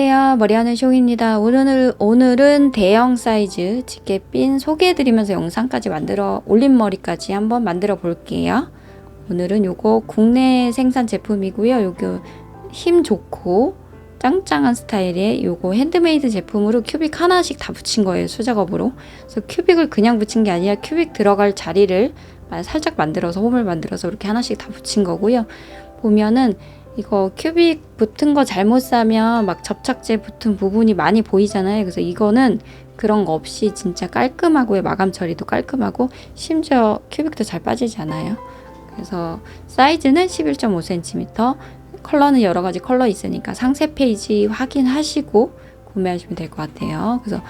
안녕하세요. 머리하는 쇼입니다. 오늘, 오늘은 대형 사이즈 집게핀 소개해드리면서 영상까지 만들어, 올림머리까지 한번 만들어 볼게요. 오늘은 요거 국내 생산 제품이고요. 요거 힘 좋고 짱짱한 스타일의 요거 핸드메이드 제품으로 큐빅 하나씩 다 붙인 거예요. 수작업으로. 그래서 큐빅을 그냥 붙인 게 아니라 큐빅 들어갈 자리를 살짝 만들어서 홈을 만들어서 이렇게 하나씩 다 붙인 거고요. 보면은 이거 큐빅 붙은 거 잘못 사면 막 접착제 붙은 부분이 많이 보이잖아요. 그래서 이거는 그런 거 없이 진짜 깔끔하고요. 마감 처리도 깔끔하고 심지어 큐빅도 잘 빠지지 않아요. 그래서 사이즈는 11.5cm, 컬러는 여러 가지 컬러 있으니까 상세 페이지 확인하시고 구매하시면 될 것 같아요. 그래서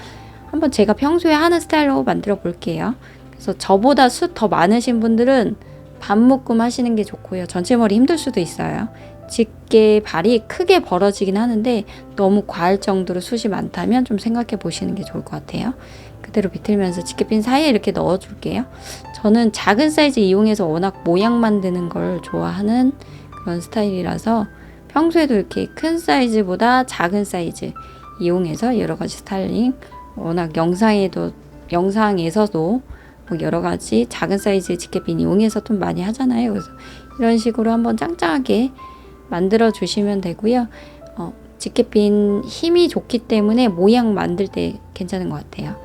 한번 제가 평소에 하는 스타일로 만들어 볼게요. 그래서 저보다 숱 더 많으신 분들은 반 묶음 하시는 게 좋고요. 전체 머리 힘들 수도 있어요. 집게 발이 크게 벌어지긴 하는데 너무 과할 정도로 숱이 많다면 좀 생각해 보시는 게 좋을 것 같아요. 그대로 비틀면서 집게핀 사이에 이렇게 넣어 줄게요. 저는 작은 사이즈 이용해서 워낙 모양 만드는 걸 좋아하는 그런 스타일이라서 평소에도 이렇게 큰 사이즈보다 작은 사이즈 이용해서 여러 가지 스타일링 워낙 영상에도 영상에서도 뭐 여러 가지 작은 사이즈의 집게핀 이용해서 좀 많이 하잖아요. 그래서 이런 식으로 한번 짱짱하게 만들어 주시면 되고요. 어, 집게핀 힘이 좋기 때문에 모양 만들 때 괜찮은 것 같아요.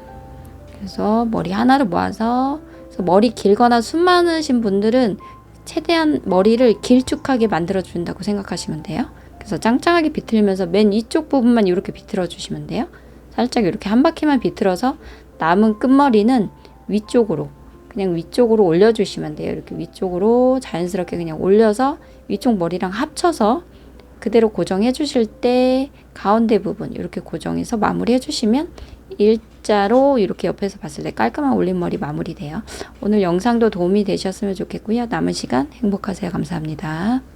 그래서 머리 하나를 모아서 머리 길거나 숨 많으신 분들은 최대한 머리를 길쭉하게 만들어 준다고 생각하시면 돼요. 그래서 짱짱하게 비틀면서 맨 위쪽 부분만 이렇게 비틀어 주시면 돼요. 살짝 이렇게 한 바퀴만 비틀어서 남은 끝머리는 위쪽으로 그냥 위쪽으로 올려주시면 돼요. 이렇게 위쪽으로 자연스럽게 그냥 올려서 위쪽 머리랑 합쳐서 그대로 고정해 주실 때 가운데 부분 이렇게 고정해서 마무리 해 주시면 일자로 이렇게 옆에서 봤을 때 깔끔한 올림머리 마무리돼요. 오늘 영상도 도움이 되셨으면 좋겠고요. 남은 시간 행복하세요. 감사합니다.